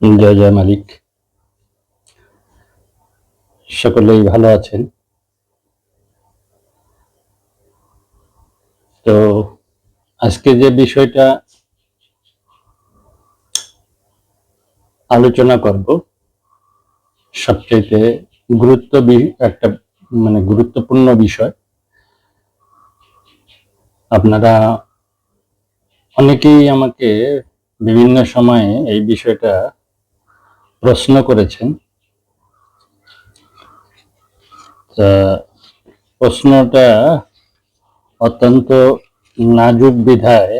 জয় জয় মালিক। সকলেই ভালো আছেন। তো আজকে যে বিষয়টা আলোচনা করব সবচেয়ে গুরুত্ব একটা মানে গুরুত্বপূর্ণ বিষয়। আপনারা অনেকেই আমাকে বিভিন্ন সময়ে এই বিষয়টা প্রশ্ন করেছেন। প্রশ্নটা অত্যন্ত নাজুক বিধায়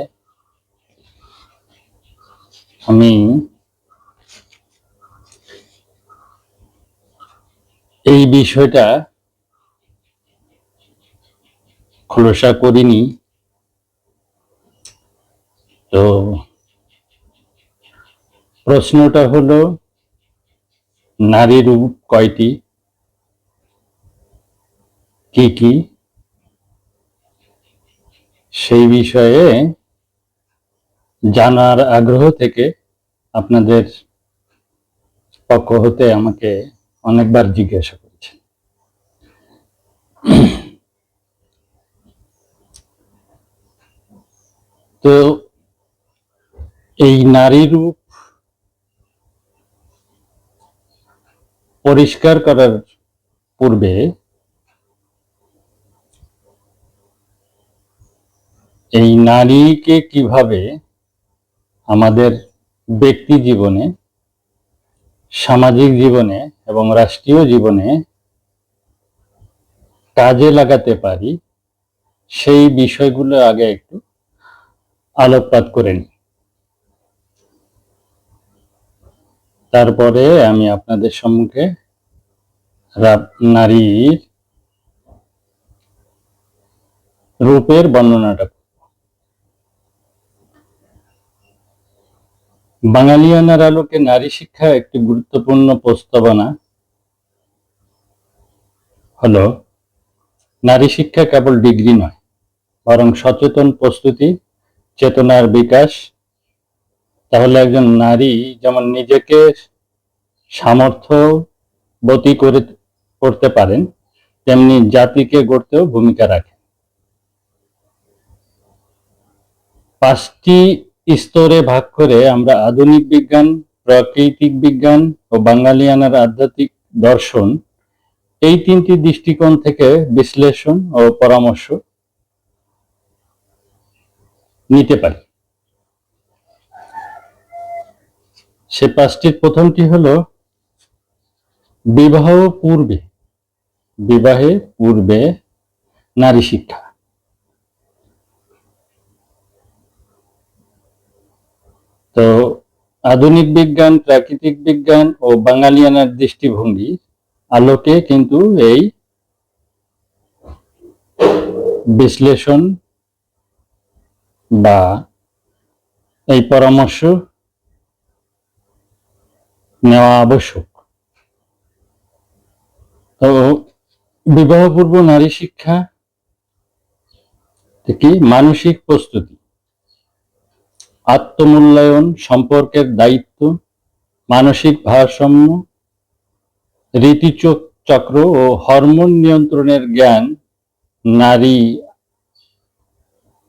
আমি এই বিষয়টা খোলসা করিনি। তো প্রশ্নটা হলো নারী রূপ কয়টি? কি কি? সেই বিষয়ে জানার আগ্রহ থেকে আপনাদের পক্ষ হতে আমাকে অনেকবার জিজ্ঞাসা করেছেন। তো এই নারী রূপ পরিষ্কার করার পূর্বে এই নারীকে কীভাবে আমাদের ব্যক্তি জীবনে, সামাজিক জীবনে এবং রাষ্ট্রীয় জীবনে কাজে লাগাতে পারি, সেই বিষয়গুলো আগে একটু আলোকপাত করে নিই। তারপরে আমি আপনাদের সম্মুখে নারীর রূপের বর্ণনাটা বাঙালিয়ানার আলোকে নারী শিক্ষা একটি গুরুত্বপূর্ণ প্রস্তাবনা। হলো, নারী শিক্ষা কেবল ডিগ্রি নয়, বরং সচেতন প্রস্তুতি, চেতনার বিকাশ তাহলে একজন নারী যেমন নিজেকে সামর্থ্যবতী করে করতে পারেন, তেমনি জাতিকে গড়তেও ভূমিকা রাখেন পাঁচটি স্তরে ভাগ করে আমরা আধুনিক বিজ্ঞান, প্রাকৃতিক বিজ্ঞান ও বাঙালিয়ানার আধ্যাত্মিক দর্শন, এই তিনটি দৃষ্টিকোণ থেকে বিশ্লেষণ ও পরামর্শ নিতে পারি। সে পাঁচটির প্রথমটি হলো বিবাহ পূর্বে, বিবাহে পূর্বে নারী শিক্ষা। তো আধুনিক বিজ্ঞান, প্রাকৃতিক বিজ্ঞান ও বাঙালিয়ানার দৃষ্টিভঙ্গি আলোকে কিন্তু এই বিশ্লেষণ বা এই পরামর্শ নেওয়া আবশ্যক। তো বিবাহপূর্ব নারী শিক্ষা কি মানসিক প্রস্তুতি, আত্মমূল্যায়ন, সম্পর্কের দায়িত্ব, মানসিক ভারসাম্য ঋতুচক চক্র ও হরমোন নিয়ন্ত্রণের জ্ঞান, নারী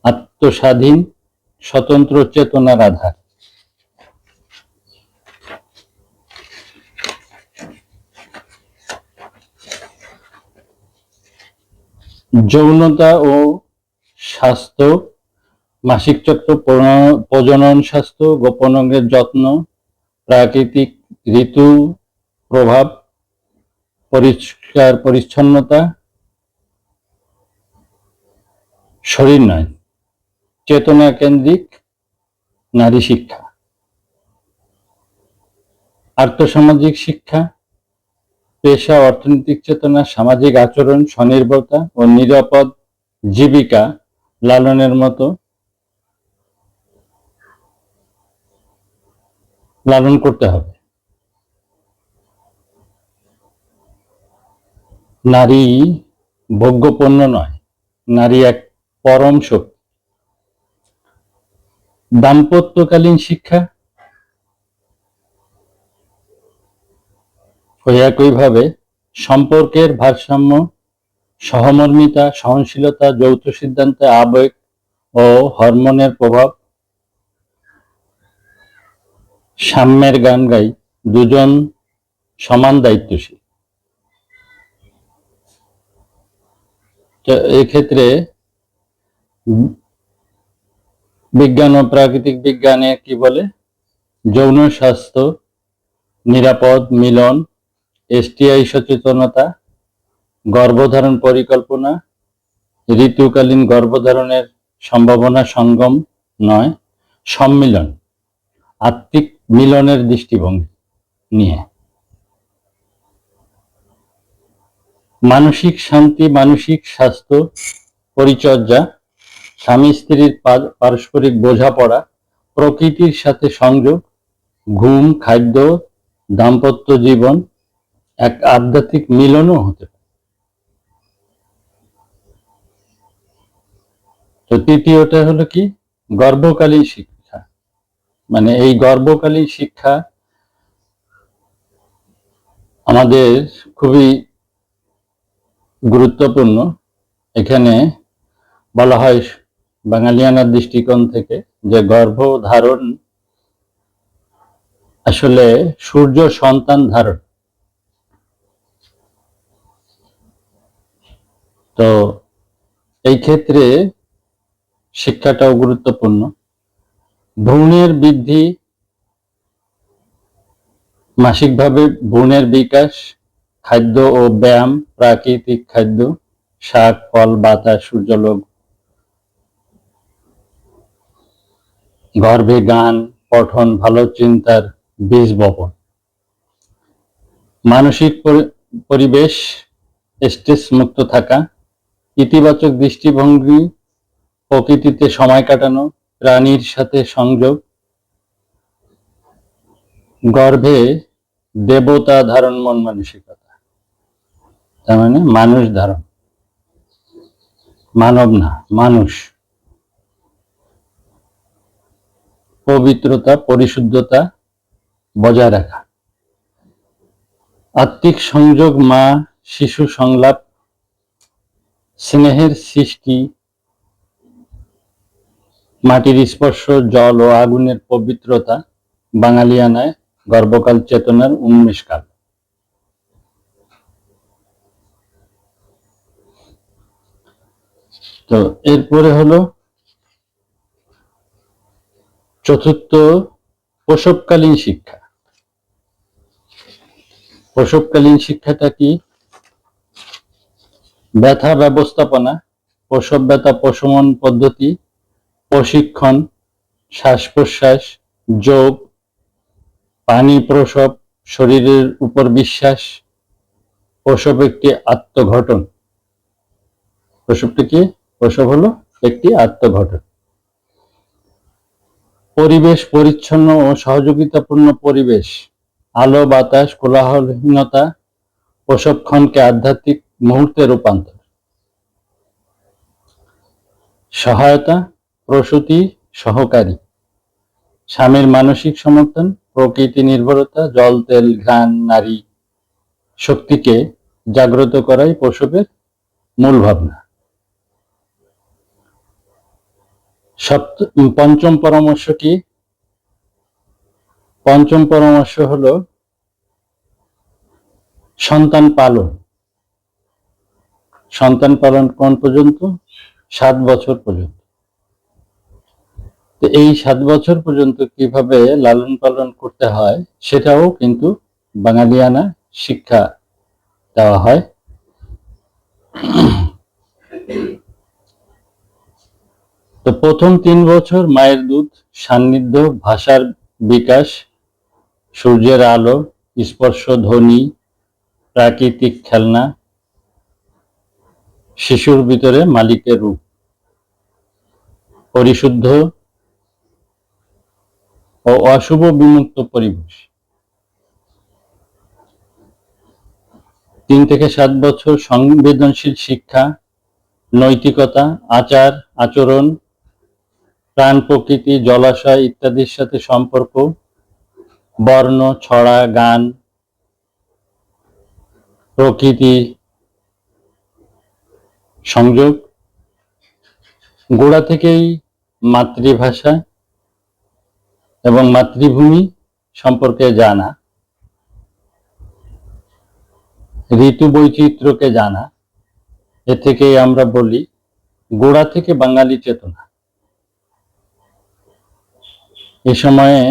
আত্মস্বাধীন, স্বতন্ত্র চেতনার আধার। যৌনতা ও স্বাস্থ্য, মাসিক চক্র প্রজনন স্বাস্থ্য, গোপন অঙ্গের যত্ন, প্রাকৃতিক ঋতু প্রভাব, পরিষ্কার পরিচ্ছন্নতা, শরীর নয়, চেতনা কেন্দ্রিক নারী শিক্ষা, আর্থসামাজিক শিক্ষা পেশা, অর্থনৈতিক চেতনা, সামাজিক আচরণ, স্বনির্ভরতা ও নিরাপদ জীবিকা লালনের মতো লালন করতে হবে। নারী ভোগ্যপণ্য নয়, নারী এক পরম শক্তি। দাম্পত্যকালীন শিক্ষা ওই একইভাবে সম্পর্কের ভারসাম্য, সহমর্মিতা, সহনশীলতা, যৌথ সিদ্ধান্তে আবেগ ও হরমোনের প্রভাব, সাম্যের গান গাই, দুজন সমান দায়িত্বশীল। এক্ষেত্রে বিজ্ঞান ও প্রাকৃতিক বিজ্ঞানে কি বলে? যৌন স্বাস্থ্য, নিরাপদ, মিলন এসটিআই সচেতনতা, গর্ভধারণ পরিকল্পনা, ঋতুকালীন গর্ভধারণের সম্ভাবনা সঙ্গম নয়, সম্মিলন, আত্মিক মিলনের দৃষ্টিভঙ্গি নিয়ে। মানসিক শান্তি, মানসিক স্বাস্থ্য, পরিচর্যা, স্বামী স্ত্রীর পারস্পরিক বোঝাপড়া, প্রকৃতির সাথে সংযোগ, ঘুম, খাদ্য, দাম্পত্য জীবন এক আধ্যাত্মিক মিলনও হতে পারে। তো তৃতীয়টা হলো কি? গর্ভকালীন শিক্ষা। মানে এই গর্ভকালীন শিক্ষা আমাদের খুবই গুরুত্বপূর্ণ। এখানে বলা হয় বাঙালিয়ানার দৃষ্টিকোণ থেকে যে গর্ভ ধারণ আসলে সূর্য সন্তান ধারণ। তো এই ক্ষেত্রে শিক্ষাটাও গুরুত্বপূর্ণ। ভ্রূণের বৃদ্ধি, মাসিকভাবে ভ্রূণের বিকাশ, খাদ্য ও ব্যায়াম, প্রাকৃতিক খাদ্য, শাক, ফল, বাতাস, সূর্যলোক, গর্ভে গান, পঠন, ভালো চিন্তার বীজ বপন। মানসিক পরি- পরিবেশ স্ট্রেস মুক্ত থাকা ইতিবাচক দৃষ্টিভঙ্গি, প্রকৃতিতে সময় কাটানো, প্রাণীর সাথে সংযোগ, গর্ভে দেবতা ধারণ, মন মানসিকতা। তার মানে মানুষ ধারণ। মানব না, মানুষ। পবিত্রতা, পরিশুদ্ধতা বজায় রাখা। আত্মিক সংযোগ, মা, শিশু সংলাপ স্নেহের সৃষ্টি, মাটির স্পর্শ, জল ও আগুনের পবিত্রতা, বাঙালিয়ানায় গর্ভকাল চেতনার উন্মেষকাল। তো এরপরে হলো চতুর্থ প্রসবকালীন শিক্ষা। প্রসবকালীন শিক্ষাটা কি? ব্যথা ব্যবস্থাপনা, প্রসব ব্যথা প্রশমন পদ্ধতি, প্রশিক্ষণ শ্বাস প্রশ্বাস যোগ, পানি প্রসব, শরীরের উপর বিশ্বাস, প্রসব একটি আত্মঘটন। প্রসবটি কি? প্রসব হলো একটি আত্মঘটন। পরিবেশ পরিচ্ছন্ন ও সহযোগিতাপূর্ণ পরিবেশ। আলো, বাতাস, কোলাহলহীনতা প্রসবক্ষণকে আধ্যাত্মিক মুহূর্তে রূপান্তর। সহায়তা, প্রসূতি, সহকারী। স্বামীর মানসিক সমর্থন, প্রকৃতি নির্ভরতা, জল, তেল, ঘ্রাণ, নারী শক্তিকে জাগ্রত করাই প্রসবের মূল ভাবনা। পঞ্চম পরামর্শ কি পঞ্চম পরামর্শ হলো সন্তান পালন। সন্তান পালন কোন পর্যন্ত? সাত বছর পর্যন্ত। তো এই সাত বছর পর্যন্ত কীভাবে লালন পালন করতে হয়, সেটাও কিন্তু বাঙালিয়ানা শিক্ষা দেওয়া হয়। তো প্রথম তিন বছর মায়ের দুধ, সান্নিধ্য, ভাষার বিকাশ, সূর্যের আলো, স্পর্শ, ধ্বনি, প্রাকৃতিক খেলনা শিশুর ভিতরে মালিকের রূপ। পরিশুদ্ধ ও অশুভ বিমুক্ত পরিবেশ। তিন থেকে সাত বছর সংবেদনশীল শিক্ষা, নৈতিকতা, আচার, আচরণ, প্রাণ প্রকৃতি, জলাশয় ইত্যাদির সাথে সম্পর্ক, বর্ণ, ছড়া, গান, প্রকৃতি সংযোগ। গোড়া থেকেই মাতৃভাষা এবং মাতৃভূমি সম্পর্কে জানা। ঋতু বৈচিত্র্যকে জানা। এ থেকে আমরা বলি, গোড়া থেকে বাঙালি চেতনা। এ সময়ে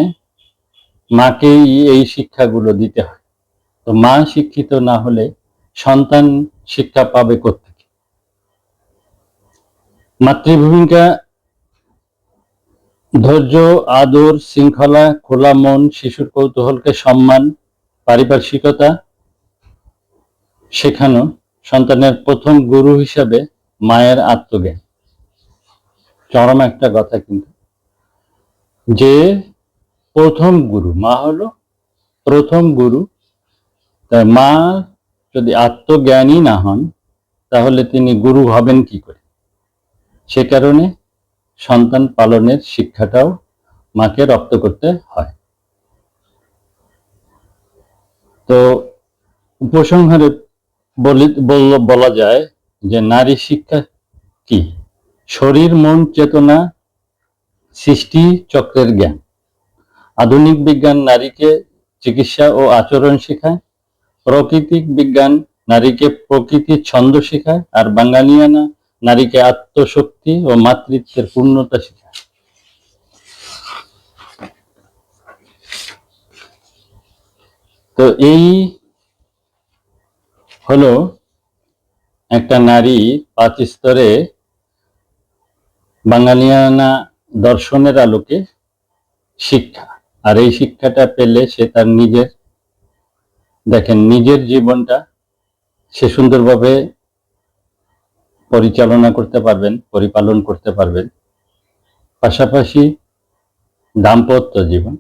মাকেই এই শিক্ষাগুলো দিতে হয়। তো মা শিক্ষিত না হলে সন্তান শিক্ষা পাবে কোথেকে মাতৃভূমিকা, ধৈর্য, আদর, শৃঙ্খলা, খোলা মন, শিশুর কৌতূহলকে সম্মান, পারিপার্শ্বিকতা শেখানো সন্তানের প্রথম গুরু হিসাবে মায়ের আত্মজ্ঞান। চরম একটা কথা কিন্তু। যে প্রথম গুরু, মা হলো প্রথম গুরু তাই মা যদি আত্মজ্ঞানী না হন, তাহলে তিনি গুরু হবেন কি করে? সে কারণে সন্তান পালনের শিক্ষাটাও মাকে রপ্ত করতে হয়। তো উপসংহারে বলি যায় যে নারী শিক্ষা কি? শরীর, মন, চেতনা, সৃষ্টি, চক্রের জ্ঞান। আধুনিক বিজ্ঞান নারীকে চিকিৎসা ও আচরণ শেখায়। প্রাকৃতিক বিজ্ঞান নারীকে প্রকৃতির ছন্দ শেখায়। আর বাঙালিয়ানা নারীকে আত্মশক্তি ও মাতৃত্বের পূর্ণতা শেখায়। তো এই হলো একটা নারী পাঁচ স্তরে বাঙালিয়ানা দর্শনের আলোকে শিক্ষা। আর এই শিক্ষাটা পেলে সে তার নিজের, দেখেন নিজের জীবনটা সে সুন্দরভাবে পরিচালনা করতে পারবেন, পরিপালন করতে পারবেন। পাশাপাশি দাম্পত্য জীবন।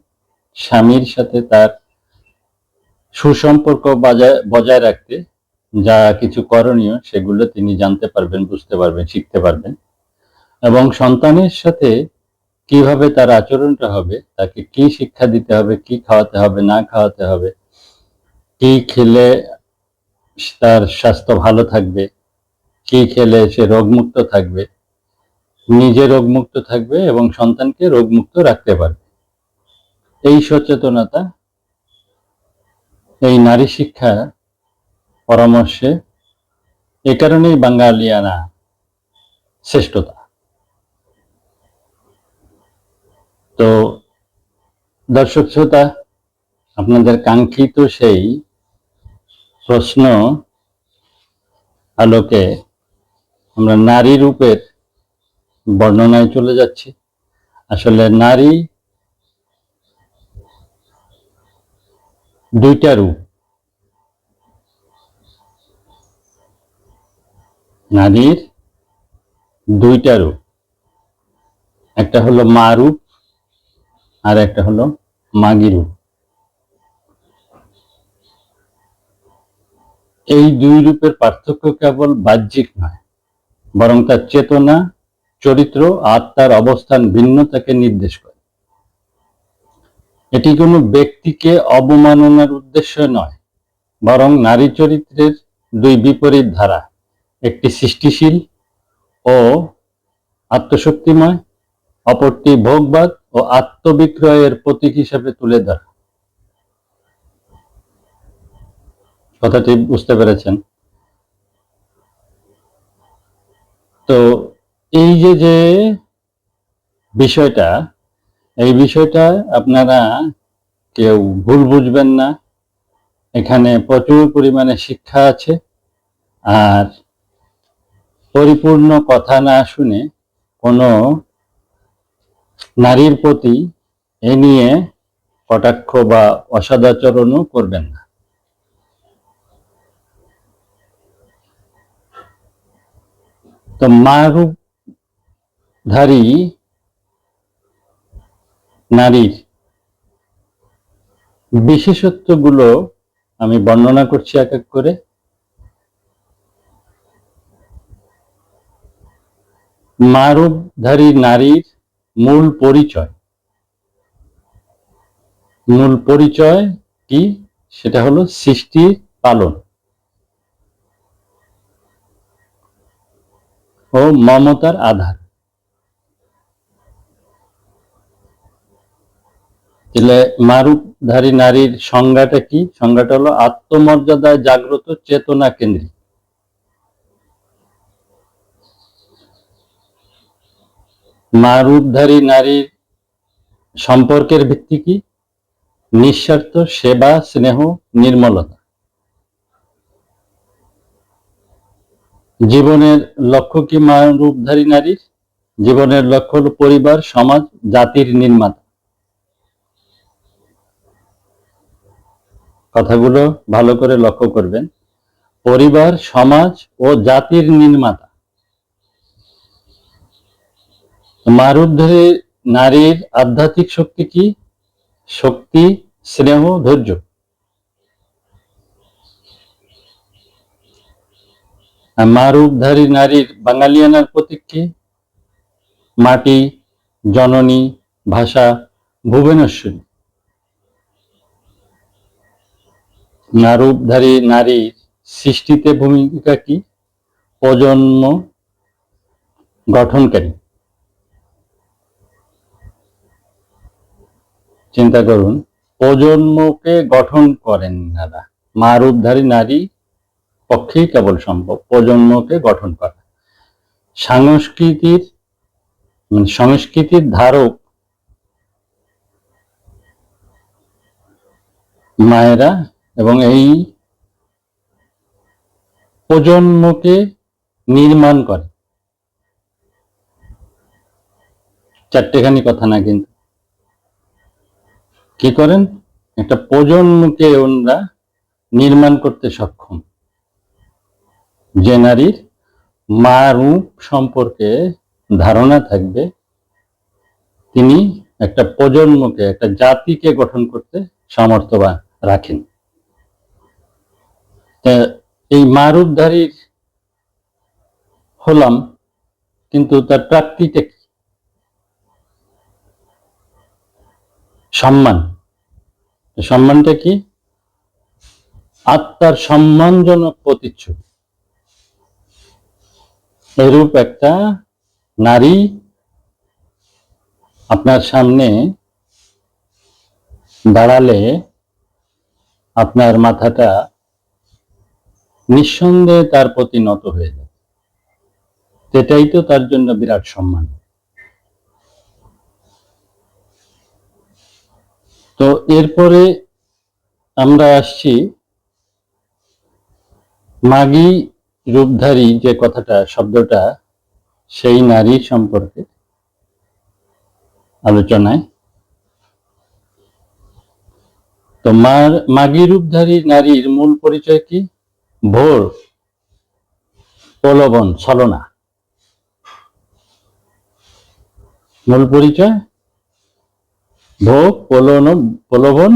স্বামীর সাথে তার সুসম্পর্ক বজায় বজায় রাখতে যা কিছু করণীয় সেগুলো তিনি জানতে পারবেন, বুঝতে পারবেন, শিখতে পারবেন। এবং সন্তানের সাথে কীভাবে তার আচরণটা হবে, তাকে কি শিক্ষা দিতে হবে, কি খাওয়াতে হবে, না খাওয়াতে হবে, কি খেলে তার স্বাস্থ্য ভালো থাকবে কি খেলে সে রোগমুক্ত থাকবে? নিজে রোগমুক্ত থাকবে এবং সন্তানকে রোগমুক্ত রাখতে পারবে। এই সচেতনতা, এই নারী শিক্ষা পরামর্শে এ কারণেই বাঙালিয়ানা শ্রেষ্ঠতা। তো দর্শক শ্রোতা, আপনাদের কাঙ্ক্ষিত সেই প্রশ্ন আলোকে আমরা নারী রূপের বর্ণনায় চলে যাচ্ছি। আসলে নারী দুইটা রূপ। নারীর দুইটা রূপ। একটা হলো মা রূপ, আর একটা হলো মাগি রূপ। এই দুই রূপের পার্থক্য কেবল বাহ্যিক নয় বরং তার চেতনা, চরিত্র আত্মার অবস্থান ভিন্নতাকে নির্দেশ করে। এটি কোনো ব্যক্তিকে অবমাননার উদ্দেশ্য নয়, বরং নারী চরিত্রের দুই বিপরীত ধারা, একটি সৃষ্টিশীল ও আত্মশক্তিময়, অপরটি ভোগবাদ ও আত্মবিক্রয়ের প্রতীক হিসেবে তুলে ধরা। কথাটি বুঝতে পেরেছেন? তো এই যে যে বিষয়টা, এই বিষয়টা আপনারা কেউ ভুল বুঝবেন না। এখানে প্রচুর পরিমাণে শিক্ষা আছে। আর পরিপূর্ণ কথা না শুনে কোনো নারীর প্রতি এ নিয়ে কটাক্ষ বা অসদাচরণও করবেন না। তো মারূপধারী নারীর বিশেষত্বগুলো আমি বর্ণনা করছি এক এক করে। মারূপধারী নারীর মূল পরিচয়। মূল পরিচয় কি? সেটা হলো সৃষ্টি পালন। ও মমতার আধার। তাহলে মারুপধারী নারীর সংজ্ঞাটা কি? সংজ্ঞাটা হলো আত্মমর্যাদায় জাগ্রত চেতনা কেন্দ্রিক। মারুপধারী নারীর সম্পর্কের ভিত্তি কি? নিঃস্বার্থ, সেবা, স্নেহ, নির্মলতা। জীবনের লক্ষ্য কি মারূপধারী নারীর? জীবনের লক্ষ্য হলো পরিবার, সমাজ, জাতির নির্মাতা। কথাগুলো ভালো করে লক্ষ্য করবেন। পরিবার, সমাজ ও জাতির নির্মাতা। মারুপধারী নারীর আধ্যাত্মিক শক্তি কি? শক্তি, স্নেহ, ধৈর্য। মারূপধারী নারীর বাঙালিয়ানার প্রতীক কি মাটি, জননী, ভাষা, ভুবনেশ্বরী। নারূপধারী নারীর সৃষ্টিতে ভূমিকা কি? প্রজন্ম গঠনকারী। চিন্তা করুন, প্রজন্মকে গঠন করেন নারা মা রূপধারী নারী পক্ষেই কেবল সম্ভব প্রজন্মকে গঠন করা। সংস্কৃতির মানে সংস্কৃতির ধারক মায়েরা এবং এই প্রজন্মকে নির্মাণ করে। চারটেখানি কথা না কিন্তু। কি করেন? একটা প্রজন্মকে ওনারা নির্মাণ করতে সক্ষম। যে নারীর মা রূপ সম্পর্কে ধারণা থাকবে। তিনি একটা প্রজন্মকে, একটা জাতিকে গঠন করতে সামর্থ্যবান রাখেন। এই মা রূপধারীর হলাম কিন্তু তার প্রাপ্তিটা কি সম্মান। সম্মানটা কি? আত্মার সম্মানজনক প্রতিচ্ছবি। এরূপ একটা নারী আপনার সামনে দাঁড়ালে আপনার মাথাটা নিঃসন্দেহে তার প্রতি নত হয়ে যায়। সেটাই তো তার জন্য বিরাট সম্মান। তো এরপরে আমরা আসছি মাগি রূপধারী যে কথাটা, শব্দটা, সেই নারী সম্পর্কে আলোচনায় তো মার, মাগি রূপধারী নারীর মূল পরিচয় কি? ভোর, প্রলোভন, ছলনা। মূল পরিচয়? ভোগ, প্রলোভন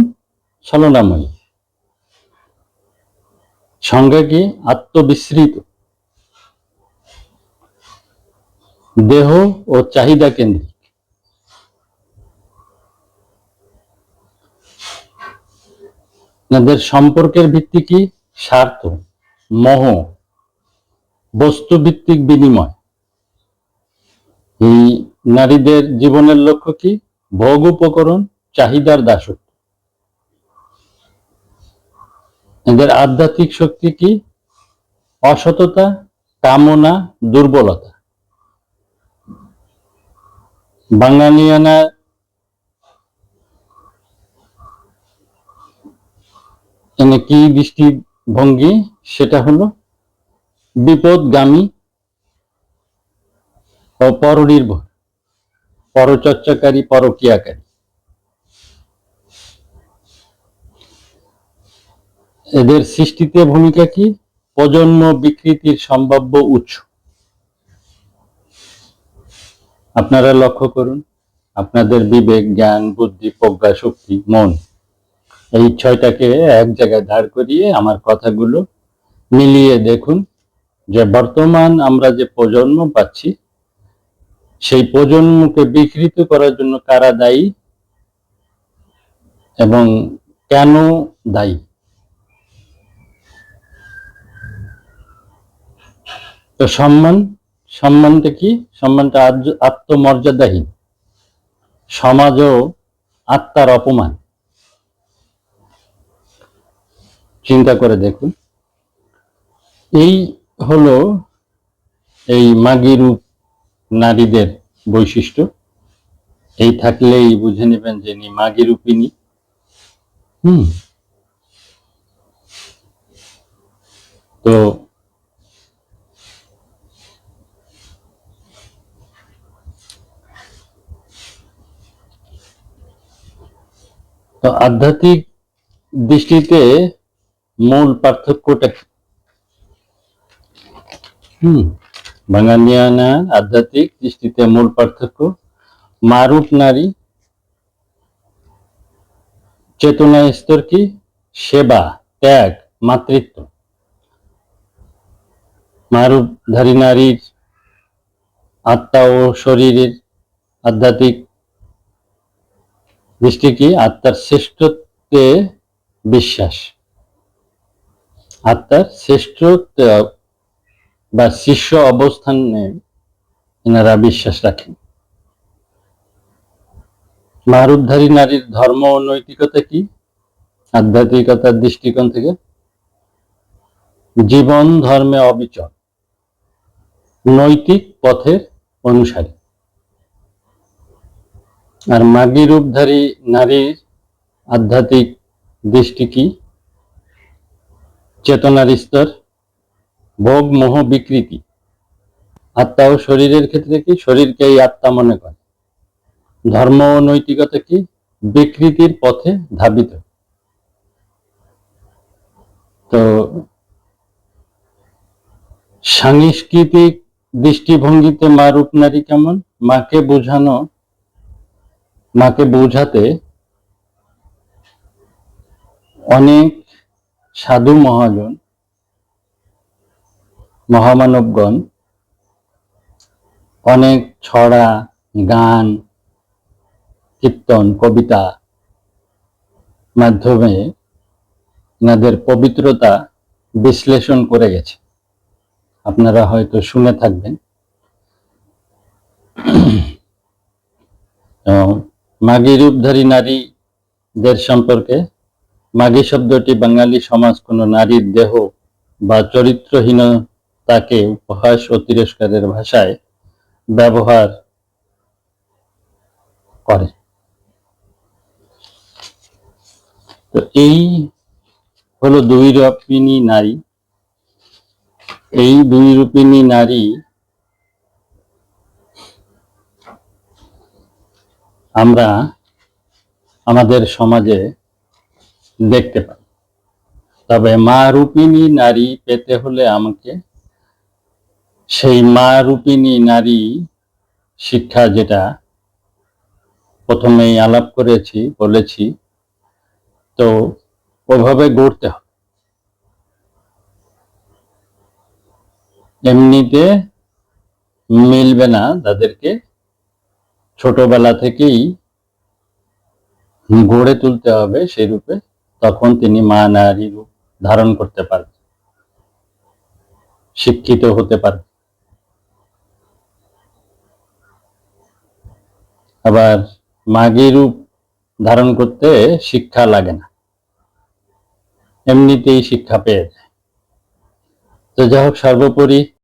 ছলনাময়ী। সংজ্ঞা কি আত্মবিস্মৃত? দেহ ও চাহিদা কেন্দ্রিক। এদের সম্পর্কের ভিত্তি কি? স্বার্থ, মোহ, বস্তুভিত্তিক বিনিময়। এই নারীদের জীবনের লক্ষ্য কি? ভোগ উপকরণ, চাহিদার দাসত্ব। এদের আধ্যাত্মিক শক্তি কি? অসততা, কামনা, দুর্বলতা। বাঙালিয়ানা এনে কি দৃষ্টিভঙ্গি? সেটা হলো বিপদগামী ও পরনির্ভর, পরচর্চাকারী পরকিয়াকারী এদের সৃষ্টিতে ভূমিকা কি? প্রজন্ম বিকৃতির সম্ভাব্য উৎস। আপনারা লক্ষ্য করুন, আপনাদের বিবেক, জ্ঞান, বুদ্ধি, প্রজ্ঞা, শক্তি, মন, এই ছয়টাকে এক জায়গায় দাঁড় করিয়ে আমার কথাগুলো মিলিয়ে দেখুন যে বর্তমান আমরা যে প্রজন্ম পাচ্ছি, সেই প্রজন্মকে বিকৃত করার জন্য কারা দায়ী এবং কেন দায়ী? তো সম্মান, সম্মানটা কি? সম্মানটা আত্মমর্যাদাহীন। সমাজ ও আত্মার অপমান। চিন্তা করে দেখুন। এই হলো এই মাগি রূপ নারীদের বৈশিষ্ট্য। এই থাকলেই বুঝে নেবেন যে ইনি মাগি রূপিনী হুম। তো তো আধ্যাত্মিক দৃষ্টিতে মূল পার্থক্যটা হুম বাঙালিয়ানা আধ্যাত্মিক দৃষ্টিতে মূল পার্থক্য মারুপ নারী, চেতনা স্তর কি? সেবা, ত্যাগ, মাতৃত্ব। মারুপধারী নারীর আত্মা ও শরীরের আধ্যাত্মিক দৃষ্টি কি? আত্মার শ্রেষ্ঠত্বে বিশ্বাস। আত্মার শ্রেষ্ঠত্ব বা শিষ্য অবস্থানে এনারা বিশ্বাস রাখেন। মারুপধারী নারীর ধর্ম ও নৈতিকতা কি? আধ্যাত্মিকতার দৃষ্টিকোণ থেকে। জীবন ধর্মে অবিচল। নৈতিক পথের অনুসারী। আর মাগি রূপধারী নারীর আধ্যাত্মিক দৃষ্টি কি? চেতনার স্তর, ভোগ মোহ বিকৃতি। আত্মা ও শরীরের ক্ষেত্রে কি? শরীরকেই আত্মা মনে করে। ধর্ম ও নৈতিকতা কি? বিকৃতির পথে ধাবিত। তো সাংস্কৃতিক দৃষ্টিভঙ্গিতে মা রূপ নারী কেমন? মাকে বোঝানো মাকে বোঝাতে অনেক সাধু মহাজন, মহামানবগণ অনেক ছড়া, গান, কীর্তন, কবিতা মাধ্যমে এনাদের পবিত্রতা বিশ্লেষণ করে গেছে। আপনারা হয়তো শুনে থাকবেন। মাগি রূপধারী নারীদের সম্পর্কে, মাগি শব্দটি বাঙালি সমাজ কোনো নারীর দেহ বা চরিত্রহীনতাকে উপহাস ও তিরস্কারের ভাষায় ব্যবহার করে। তো এই হলো দুই রূপিণী নারী। এই দুই রূপিণী নারী আমরা আমাদের সমাজে দেখতে পাই। তবে মা রূপিণী নারী পেতে হলে আমাকে সেই মা রূপিণী নারী শিক্ষা যেটা প্রথমেই আলাপ করেছি, বলেছি, তো ওভাবে গড়তে হবে। এমনিতে মিলবে না তাদেরকে। ছোটবেলা থেকেই গড়ে তুলতে হবে সেই রূপে, তখন তিনি মা নারী রূপ ধারণ করতে পারবেন, শিক্ষিত হতে পারবে আবার মাগি রূপ ধারণ করতে শিক্ষা লাগে না, এমনিতেই শিক্ষা পেয়ে যায়। তো যাই হোক, সর্বোপরি